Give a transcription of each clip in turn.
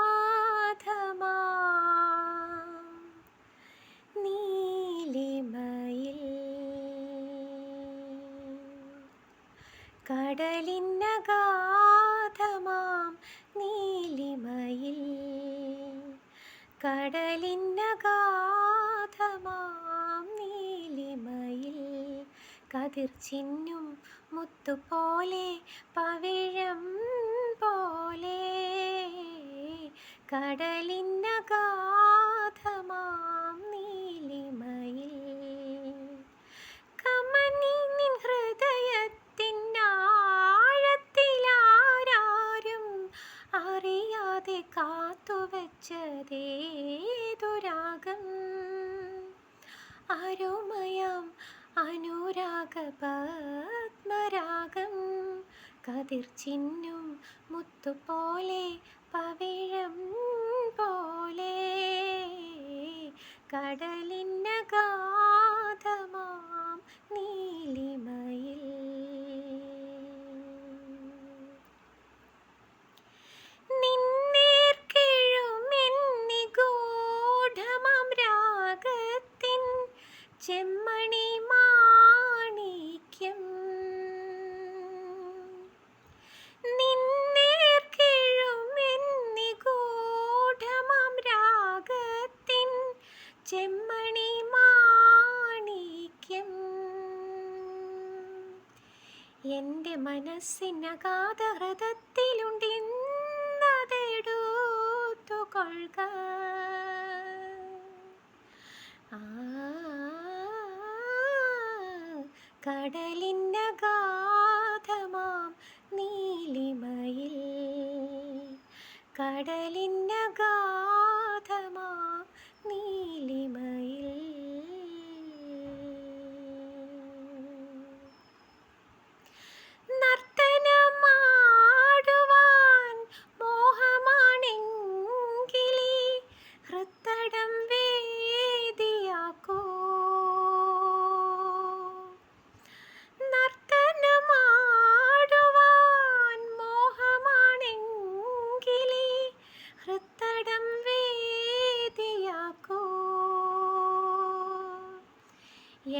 കടലിന്നഗാധമാ നീലിമയിൽ കടലിന്നഗാധമാം നീലിമയിൽ കടലിന്നഗാധമാം നീലിമയിൽ കതിർ ചിന്നും മുത്തുപോലെ പവിഴം കടലിന്നഗാധമാം നീലിമയിൽ. കമനി നിൻ ഹൃദയത്തിനാഴത്തിലാരും അറിയാതെ കാത്തുവച്ചതേതുരാഗം? അരുമയം അനുരാഗ പത്മരാഗം കതിർച്ചിന്നു ചിന്നും മുത്തുപോലെ പവിഴം പോലെ. കടലിന്നഗാധമാം നീലിമയിൽ. ചെമ്മണി മാണിക്യം എന്റെ മനസ്സിനകാത ഹൃദത്തിലുണ്ടിന്നതെടുത്തു കൊള്ളുക കടലിന്നഗാധമാം നീലിമയിൽ. കടലിന്നഗാധമാം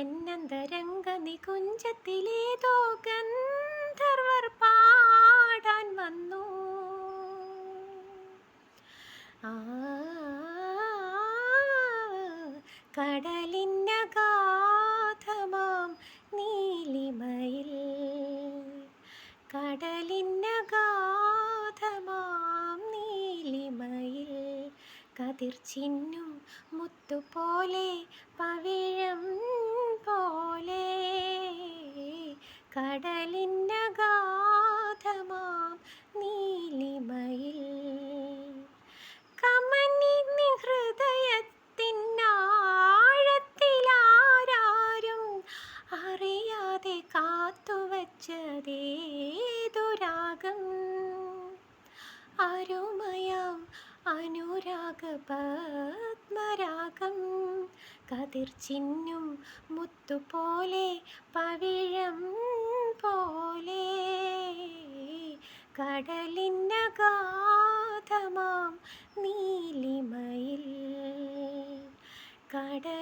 എന്നന്തരംഗ നികുഞ്ചത്തിലേതോ ഗന്ധർവർ പാടാൻ വന്നു. ആ കടലിന്നഗാധമാം നീലിമയിൽ. കടലിന്നഗാധമാം നീലിമയിൽ. കതിർ ചിന്നും മുത്തുപോലെ പവിഴം പോലെ കടലിന്നഗാധമാം നീലിമയിൽ. കമനി നിൻ ഹൃദയത്തിനാഴത്തിലാരും അറിയാതെ കാത്തുവച്ചതേ ദുരാഗം അനുരാഗ പത്മരാഗം കതിർച്ചിന്നും മുത്തുപോലെ പവിഴം പോലെ. കടലിന്നഗാധമാം നീലിമയിൽ. കടലിന്നഗാ